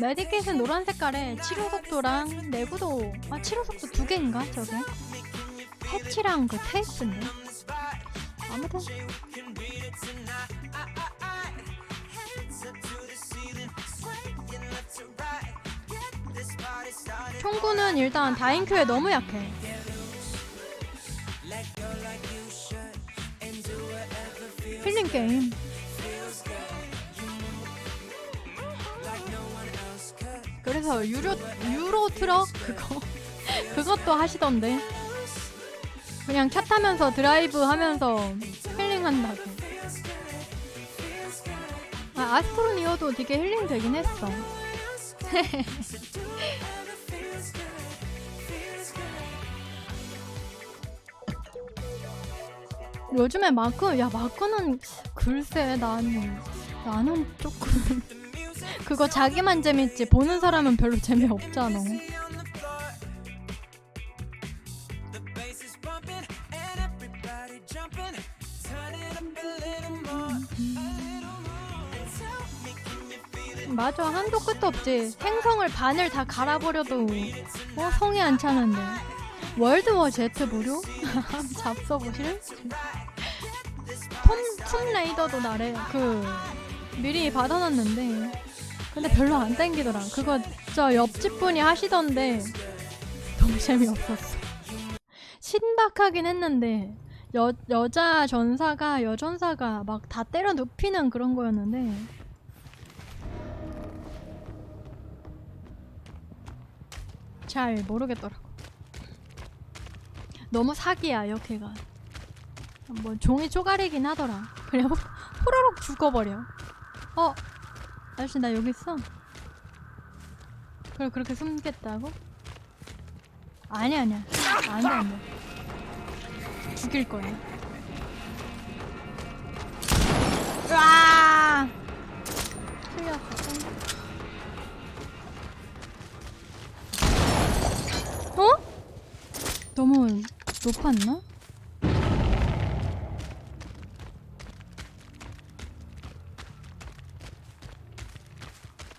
메디킷은 노란 색깔에 치료 속도랑 내구도 아 치료 속도 두 개인가? 저게? 패치랑 그 테이프인데? 아무튼. 총구는 일단 다인큐에 너무 약해. 힐링 게임 그래서 유로 유로 트럭 그거 그것도 하시던데. 그냥 차 타면서 드라이브 하면서 힐링한다고. 아 아스트로니어도 되게 힐링 되긴 했어. 요즘에 마크 야 마크는 글쎄 나는 나는 조금 그거 자기만 재밌지 보는 사람은 별로 재미없잖아. 맞아. 한도 끝도 없지. 행성을 반을 다 갈아버려도 어 성에 안 차는데. 월드워 제트 무료? 잡숴보실? 톰, 톰 레이더도 나래. 그 미리 받아놨는데 근데 별로 안 땡기더라. 그거 저 옆집 분이 하시던데 너무 재미없었어. 신박하긴 했는데 여, 여자 전사가 여전사가 막 다 때려 눕히는 그런 거였는데. 잘 모르겠더라고. 너무 사기야 여기가. 뭐 종이 쪼가리긴 하더라. 그냥 호- 호로록 죽어버려. 어 아저씨 나 여기 있어 그래 그렇게 숨겠다고? 아니 아니야 안돼 안돼 죽일 거야 으아 틀렸어 어? 너무 높았나?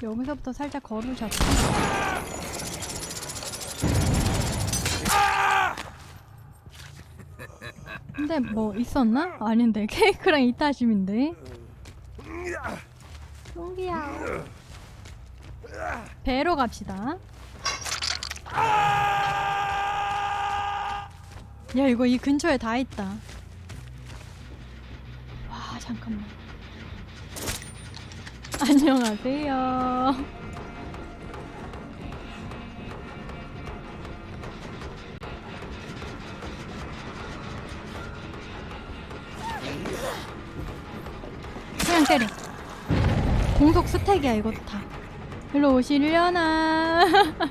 여기서부터 살짝 거를 잡고 근데 뭐 있었나? 아닌데. 케이크랑 이타심인데. 쫑기야. 배로 갑시다. 야 이거 이 근처에 다 있다. 와 잠깐만 안녕하세요. 그냥 때려 공속 스택이야 이것도 다. 일로 오시려나?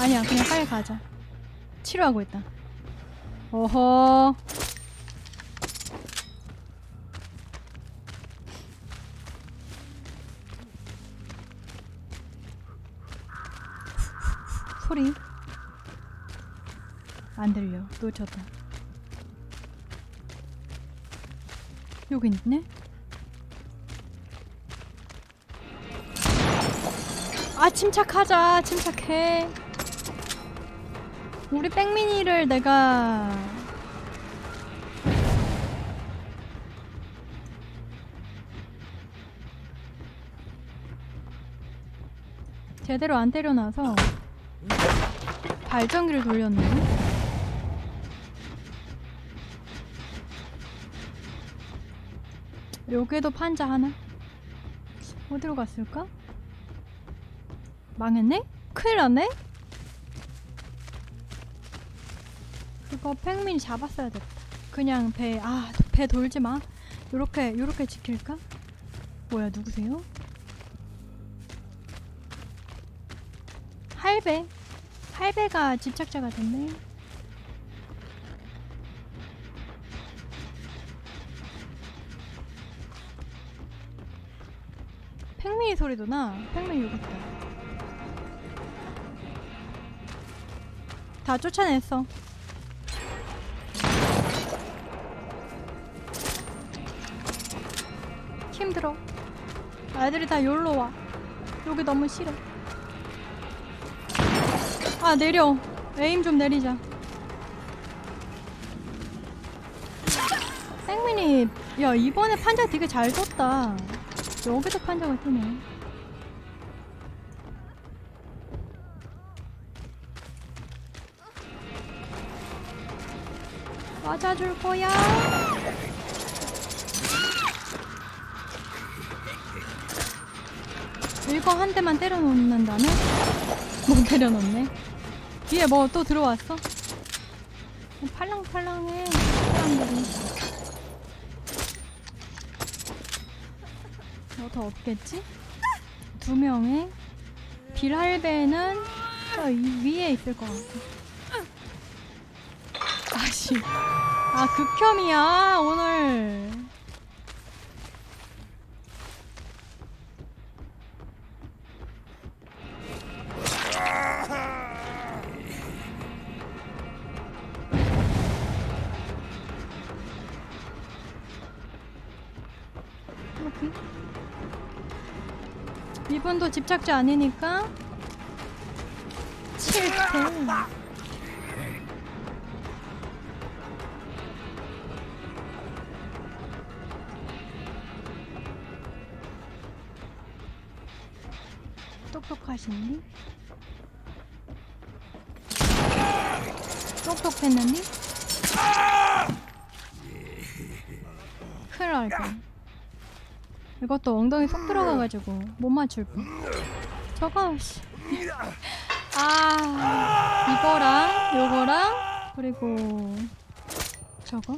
아니야 그냥 빨리 가자. 치료하고 있다. 어허 소리. 안 들려. 놓쳤다. 여기 있네? 아 침착하자. 침착해. 우리 백민이를 내가 제대로 안 때려놔서 발전기를 돌렸네 여기에도 판자 하나 어디로 갔을까? 망했네? 큰일 났네? 그거 팽민이 잡았어야 됐다. 그냥 배, 아, 배 돌지 마. 요렇게, 요렇게 지킬까? 뭐야, 누구세요? 할배. 할배가 집착자가 됐네. 팽민이 소리도 나. 여기 있다. 다 쫓아냈어. 힘들어. 애들이 다 여기로 와. 여기 너무 싫어. 아 내려. 에임 좀 내리자. 생민이 야 이번에 판자 되게 잘 줬다. 여기도 판자가 뜨네. 맞아줄 거야. 이거 한 대만 때려 놓는다네? 못 때려 놓네. 뒤에 뭐 또 들어왔어? 팔랑팔랑해 사람들이. 뭐 더 없겠지? 두 명에 빌할배는 저 이- 위에 있을 것 같아. 아씨. 아 극혐이야 오늘. 이분도 집착자 아니니까 7대 똑똑하시니? 똑똑했느니? 큰일 날 뻔. 이것도 엉덩이 쏙 들어가가지고 못 맞출 뻔. 저거 씨. 아 이거랑 요거랑 그리고 저거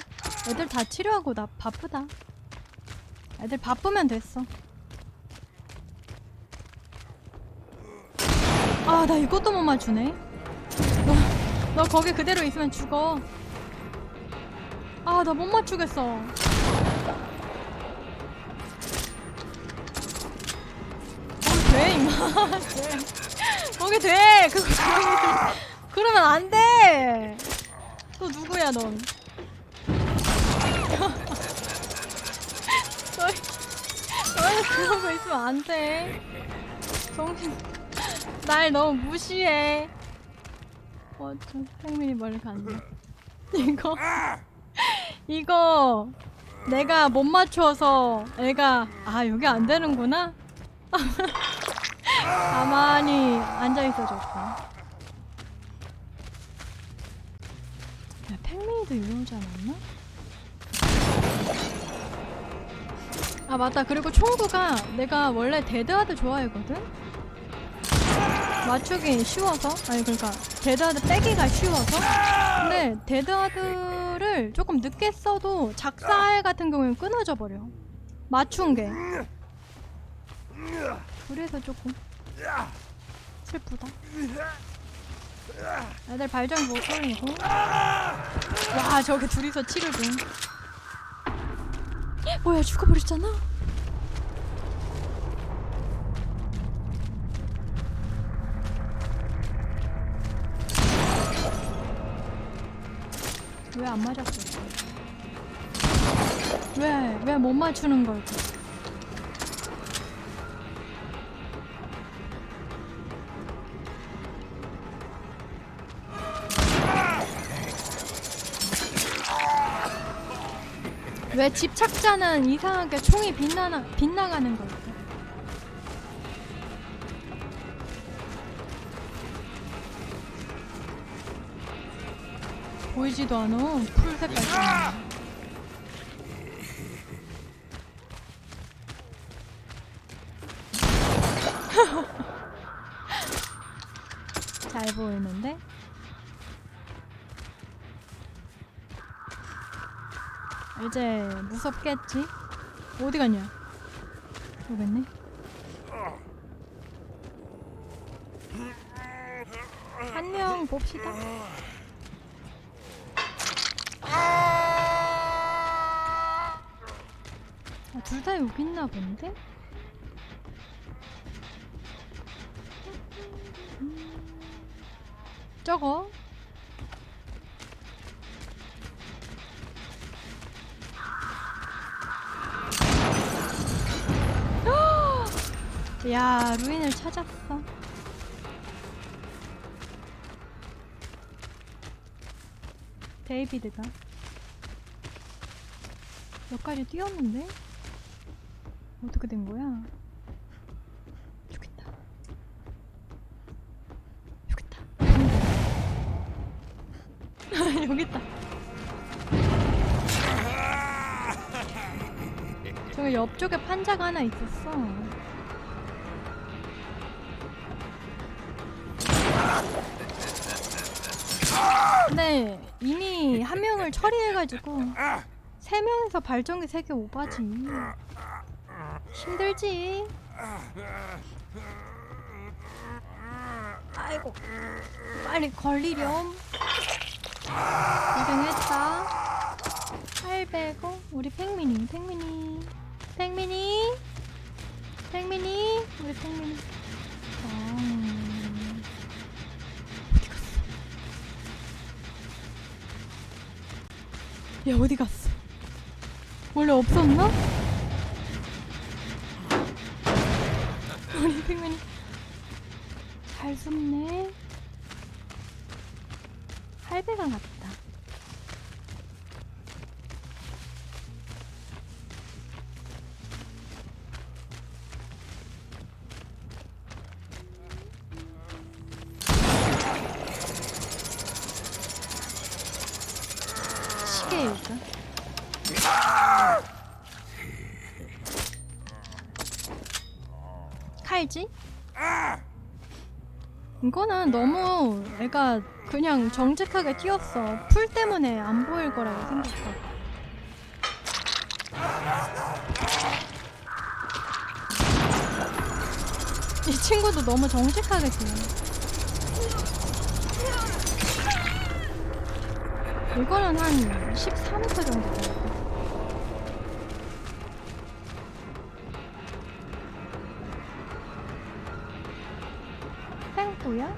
애들 다 치료하고 나 바쁘다. 애들 바쁘면 됐어. 아 나 이것도 못 맞추네. 너, 너 거기 그대로 있으면 죽어. 아 나 못 맞추겠어. 임마 돼. 거기 돼 그거 그러면, 안 돼. 또 누구야 넌? 너희 너희 그러고 있으면 안 돼. 정신 날 너무 무시해. 어, 저 생민이 멀리 갔네. 이거 이거 내가 못 맞춰서 애가 아 여기 안 되는구나. 가만히 앉아 있어줬고. 야, 팽민이도 이러지 않았나? 아 맞다. 그리고 총구가 내가 원래 데드하드 좋아했거든. 맞추기 쉬워서 아니 그러니까 데드하드 빼기가 쉬워서 근데 데드하드를 조금 늦게 써도 작살 같은 경우에는 끊어져 버려 맞춘 게 그래서 조금 슬프다 애들 발전 못 돌리고 와 저기 둘이서 치료 중 뭐야 죽어버렸잖아 왜 안 맞았어? 왜, 왜 못 맞추는 걸까? 왜 집착자는 이상하게 총이 빛나나, 빗나가는 걸까? 보이지도 않아. 풀 색깔. 때문에. 잘 보이는데? 이제 무섭겠지? 어디 갔냐? 여기 있네. 한명 봅시다. 아, 둘 다 여기 있나 본데? 저거? 야, 루인을 찾았어. 데이비드가 여기까지 뛰었는데 어떻게 된 거야? 좋겠다. 좋겠다. 여기 있다. 저기 옆쪽에 판자가 하나 있었어. 근데 이미 한 명을 처리해가지고 세 명에서 발전기 세개 오바지. 힘들지. 아이고 빨리 걸리렴. 고생했다. 800원 우리 팽민이 팽민이 팽민이 팽민이 우리 아... 어 야 어디 갔어? 원래 없었나? 우리 팽민이 잘 숨네 칼지? 이거는 너무 애가 그냥 정직하게 뛰었어. 풀 때문에 안 보일 거라고 생각해. 이 친구도 너무 정직하게 뛰어. 이거는 한 14m 정도 돼요. 땡구야?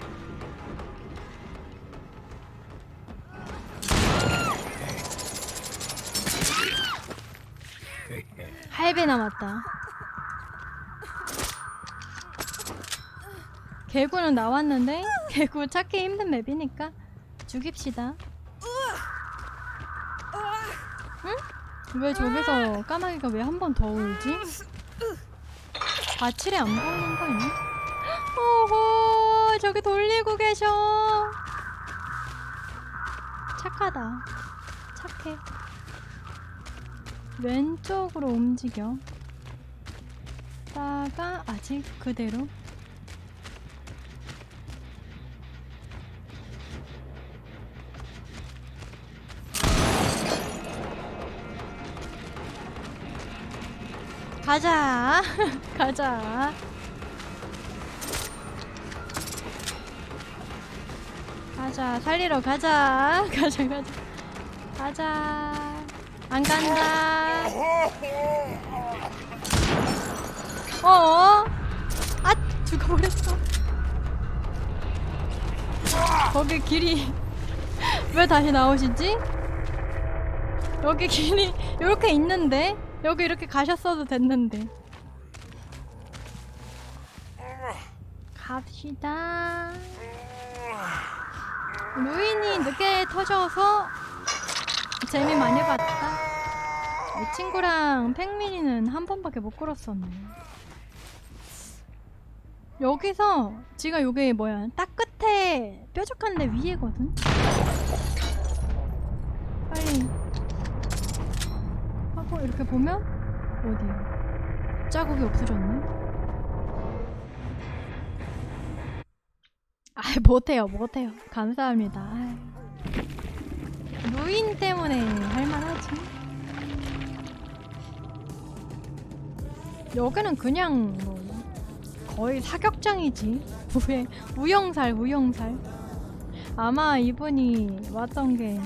할배 남았다. 개구는 나왔는데 개구 찾기 힘든 맵이니까 죽입시다. 응? 왜 저기서 까마귀가 왜 한 번 더 울지? 바칠에 안 보이는 거 있나? 오호 저기 돌리고 계셔. 착하다. 착해. 왼쪽으로 움직여. 다가 아직 그대로. 가자. 가자 가자 살리러 가자. 가자 가자. 가자. 안 간다. 어? 아 죽어버렸어. 거기 길이 왜 다시 나오시지? 여기 길이 이렇게 있는데? 여기 이렇게 가셨어도 됐는데. 갑시다 루인이 늦게 터져서 재미 많이 봤다. 이 친구랑 팽민이는 한 번밖에 못 걸었었네. 여기서 지가 요게 뭐야? 딱 끝에 뾰족한 데 위에거든. 빨리 하고 이렇게 보면 어디 자국이 없어졌네. 아 못해요 못해요. 감사합니다. 루인 때문에 할만하지. 여기는 그냥 뭐 거의 사격장이지. 우에 우영살 우영살. 아마 이분이 왔던 게